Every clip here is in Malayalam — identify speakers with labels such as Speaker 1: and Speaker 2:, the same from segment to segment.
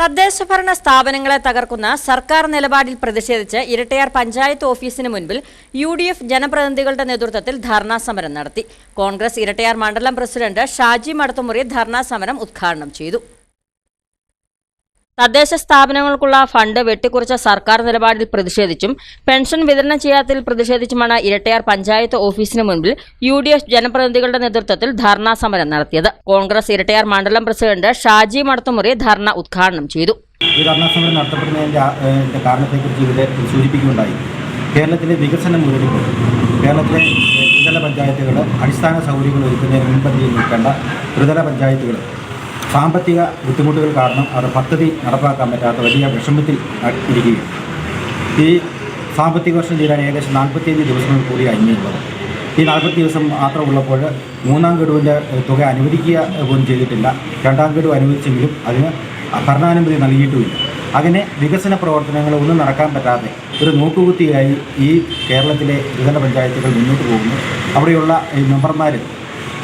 Speaker 1: തദ്ദേശഭരണ സ്ഥാപനങ്ങളെ തകർക്കുന്ന സർക്കാർ നിലപാടിൽ പ്രതിഷേധിച്ച് ഇരട്ടയാർ പഞ്ചായത്ത് ഓഫീസിന് മുൻപിൽ യു ഡി എഫ് ജനപ്രതിനിധികളുടെ നേതൃത്വത്തിൽ ധർണാ സമരം നടത്തി. കോൺഗ്രസ് ഇരട്ടയാർ മണ്ഡലം പ്രസിഡന്റ് ഷാജി മടത്തുമുറി ധർണാ സമരം ഉദ്ഘാടനം ചെയ്തു. തദ്ദേശ സ്ഥാപനങ്ങൾക്കുള്ള ഫണ്ട് വെട്ടിക്കുറച്ച സർക്കാർ നിലപാടിൽ പ്രതിഷേധിച്ചും പെൻഷൻ വിതരണം ചെയ്യാത്തതിൽ പ്രതിഷേധിച്ചുമാണ് ഇരട്ടയാർ പഞ്ചായത്ത് ഓഫീസിന് മുൻപിൽ യു ഡി എഫ് ജനപ്രതിനിധികളുടെ നേതൃത്വത്തിൽ ധർണാ സമരം നടത്തിയത്. കോൺഗ്രസ് ഇരട്ടയാർ മണ്ഡലം പ്രസിഡന്റ് ഷാജി മടത്തുമുറി ധർണ ഉദ്ഘാടനം ചെയ്തു.
Speaker 2: ഈ നടത്തപ്പെടുന്നതിന്റെ ആ- കാരണത്തെക്കുറിച്ച് ഇവിടെ സൂചിപ്പിക്കുകയുണ്ടായി. കേരളത്തിലെ വികസനം മുതലെടുപ്പ് കേരളത്തിലെ ത്രിതല പഞ്ചായത്തുകൾ അടിസ്ഥാന സൗകര്യങ്ങൾ ഒരുക്കുന്നതിന് മുൻപന്തിയിൽ നിൽക്കേണ്ട ത്രിതല പഞ്ചായത്തുകൾ സാമ്പത്തിക ബുദ്ധിമുട്ടുകൾ കാരണം അവർ പദ്ധതി നടപ്പാക്കാൻ പറ്റാത്ത വലിയ വിഷമത്തിൽ ഇരിക്കുകയും ഈ സാമ്പത്തിക വർഷം തീരാൻ ഏകദേശം നാൽപ്പത്തിയഞ്ച് ദിവസങ്ങൾ കൂടി അഞ്ഞുള്ളത് ഈ നാൽപ്പത്തി ദിവസം മാത്രം ഉള്ളപ്പോൾ മൂന്നാം ഗഡുവിന്റെ തുക അനുവദിക്കുക പോലും ചെയ്തിട്ടില്ല. രണ്ടാം ഗഡു അനുവദിച്ചെങ്കിലും അതിന് ഭരണാനുമതി നൽകിയിട്ടുമില്ല. അങ്ങനെ വികസന പ്രവർത്തനങ്ങൾ ഒന്നും നടക്കാൻ പറ്റാതെ ഒരു നോക്കുകുത്തിയായി ഈ കേരളത്തിലെ വികസന പഞ്ചായത്തുകൾ മുന്നോട്ട് പോകുന്നു. അവിടെയുള്ള മെമ്പർമാർ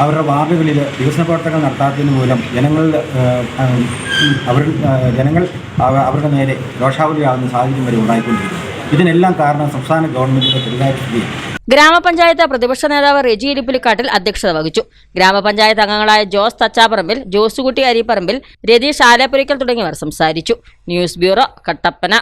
Speaker 2: അവരുടെ വാർഡുകളിൽ വികസന പ്രവർത്തനങ്ങൾ നടത്താത്തതിന് മൂലം ഏഹ്, അവർ ജനങ്ങൾ അവരുടെ നേരെ രോഷാവലിയാകുന്ന സാഹചര്യം വരെ ഉണ്ടായിക്കൊണ്ടിരിക്കുന്നു. ഇതിനെല്ലാം കാരണം സംസ്ഥാന ഗവൺമെന്റിന്റെ പെരുതാര്യസ്ഥിതിയാണ്
Speaker 1: ഗ്രാമപഞ്ചായത്ത് പ്രതിപക്ഷ നേതാവ് റെജി ഇരിപ്പിലിക്കാട്ടിൽ അധ്യക്ഷത വഹിച്ചു. ഗ്രാമപഞ്ചായത്ത് അംഗങ്ങളായ ജോസ് തച്ചാപ്പറമ്പിൽ ജോസുകുട്ടി അരിപ്പറമ്പിൽ രതീഷ് ആലപ്പുരയ്ക്കൽ തുടങ്ങിയവർ സംസാരിച്ചു. News bureau Kattappana.